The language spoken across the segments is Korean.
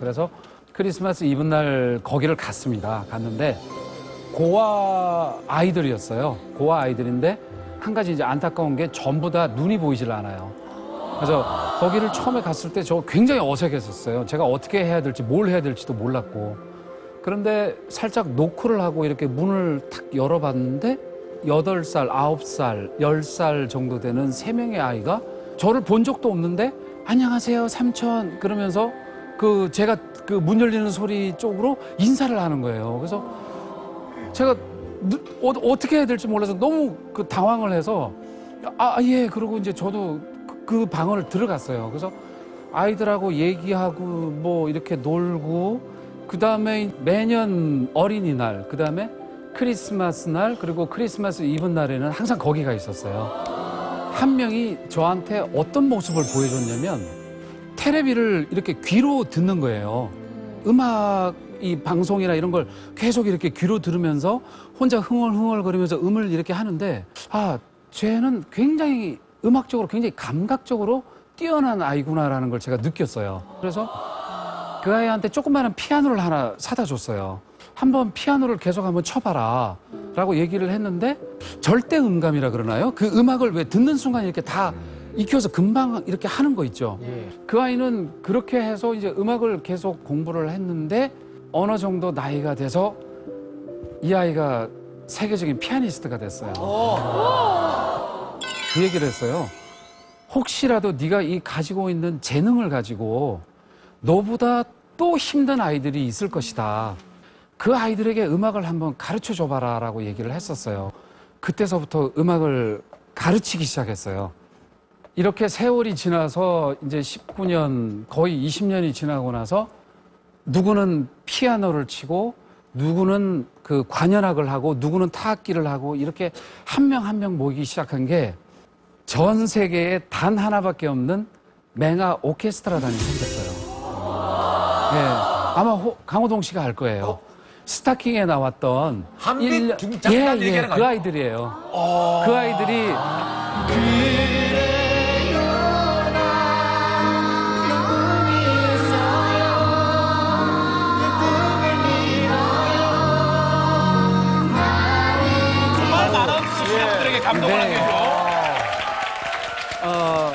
그래서 크리스마스 이브 날 거기를 갔습니다. 갔는데 고아 아이들이었어요. 고아 아이들인데 한 가지 이제 안타까운 게 전부 다 눈이 보이질 않아요. 그래서 거기를 처음에 갔을 때 저 굉장히 어색했었어요. 제가 어떻게 해야 될지 뭘 해야 될지도 몰랐고. 그런데 살짝 노크를 하고 이렇게 문을 탁 열어봤는데 여덟 살 아홉 살 열 살 정도 되는 세명의 아이가 저를 본 적도 없는데 안녕하세요 삼촌 그러면서 그 제가 그 문 열리는 소리 쪽으로 인사를 하는 거예요. 그래서 제가 누- 어, 떻게 해야 될지 몰라서 너무 그 당황을 해서 아, 아, 예. 그러고 이제 저도 그, 그 방을 들어갔어요. 그래서 아이들하고 얘기하고 뭐 이렇게 놀고 그 다음에 매년 어린이날, 그 다음에 크리스마스 날, 그리고 크리스마스 이브 날에는 항상 거기가 있었어요. 한 명이 저한테 어떤 모습을 보여줬냐면 테레비를 이렇게 귀로 듣는 거예요. 음악 이 방송이나 이런 걸 계속 이렇게 귀로 들으면서 혼자 흥얼흥얼 거리면서 음을 이렇게 하는데 아 쟤는 굉장히 음악적으로 굉장히 감각적으로 뛰어난 아이구나라는 걸 제가 느꼈어요. 그래서 그 아이한테 조그마한 피아노를 하나 사다 줬어요. 한번 피아노를 계속 한번 쳐봐라. 라고 얘기를 했는데 절대 음감이라 그러나요? 그 음악을 왜 듣는 순간 이렇게 다 익혀서 금방 이렇게 하는 거 있죠. 그 아이는 그렇게 해서 이제 음악을 계속 공부를 했는데 어느 정도 나이가 돼서 이 아이가 세계적인 피아니스트가 됐어요. 그 얘기를 했어요. 혹시라도 네가 이 가지고 있는 재능을 가지고 너보다 또 힘든 아이들이 있을 것이다. 그 아이들에게 음악을 한번 가르쳐 줘봐라 라고 얘기를 했었어요. 그때서부터 음악을 가르치기 시작했어요. 이렇게 세월이 지나서 이제 19년, 거의 20년이 지나고 나서 누구는 피아노를 치고 누구는 그 관현악을 하고 누구는 타악기를 하고 이렇게 한 명 한명 모이기 시작한 게 전 세계에 단 하나밖에 없는 맹아 오케스트라단이 생겼어요. 예, 아마 호- 강호동 씨가 알 거예요. 스타킹에 나왔던 한빛 일- 중장단 예, 예, 얘기하는 거 그? 아이들이에요. 그 아이들이 정말 어,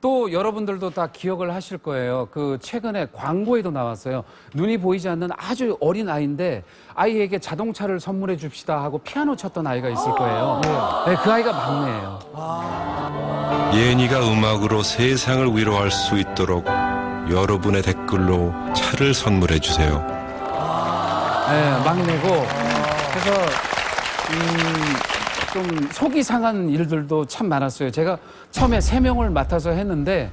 또 여러분들도 다 기억을 하실 거예요. 그 최근에 광고에도 나왔어요. 눈이 보이지 않는 아주 어린 아이인데 아이에게 자동차를 선물해 줍시다 하고 피아노 쳤던 아이가 있을 거예요. 네, 그 아이가 막내예요. 예니가 음악으로 세상을 위로할 수 있도록 여러분의 댓글로 차를 선물해 주세요. 네, 막내고 그래서 음, 좀 속이 상한 일들도 참 많았어요. 제가 처음에 세 명을 맡아서 했는데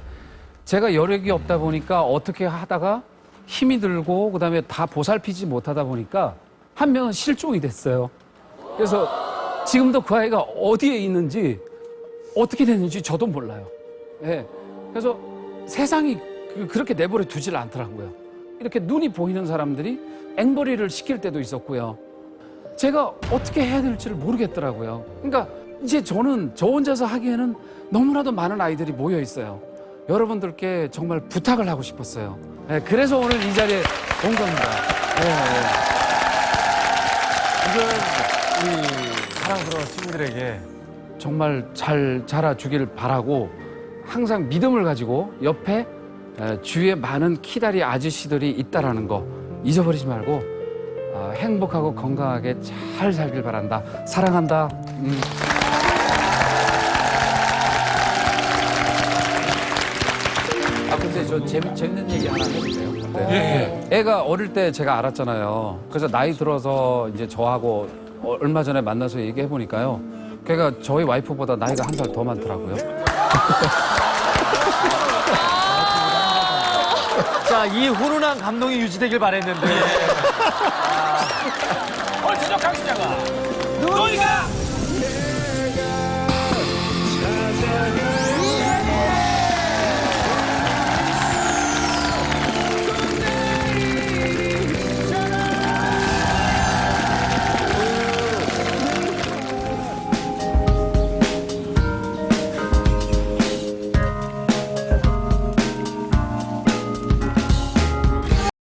제가 여력이 없다 보니까 어떻게 하다가 힘이 들고 그다음에 다 보살피지 못하다 보니까 한 명은 실종이 됐어요. 그래서 지금도 그 아이가 어디에 있는지 어떻게 됐는지 저도 몰라요. 예. 그래서 세상이 그- 그렇게 내버려 두질 않더라고요. 이렇게 눈이 보이는 사람들이 앵벌이를 시킬 때도 있었고요. 제가 어떻게 해야 될지를 모르겠더라고요. 그러니까 이제 저는 저 혼자서 하기에는 너무나도 많은 아이들이 모여 있어요. 여러분들께 정말 부탁을 하고 싶었어요. 예, 그래서 오늘 이 자리에 온 겁니다. 예, 예. 이건 우리 사랑스러운 친구들에게 정말 잘 자라주길 바라고 항상 믿음을 가지고 옆에 에, 주위에 많은 키다리 아저씨들이 있다라는 거 잊어버리지 말고 어, 행복하고 건강하게 잘 살길 바란다. 사랑한다. 음. 아 근데 저 재밌, 재밌는 얘기 하나 해도 돼요? 네. 애가 어릴 때 제가 알았잖아요. 그래서 나이 들어서 이제 저하고 어, 얼마 전에 만나서 얘기해 보니까요. 걔가 저희 와이프보다 나이가 한 살 더 많더라고요. 자, 이 훈훈한 감동이 유지되길 바랬는데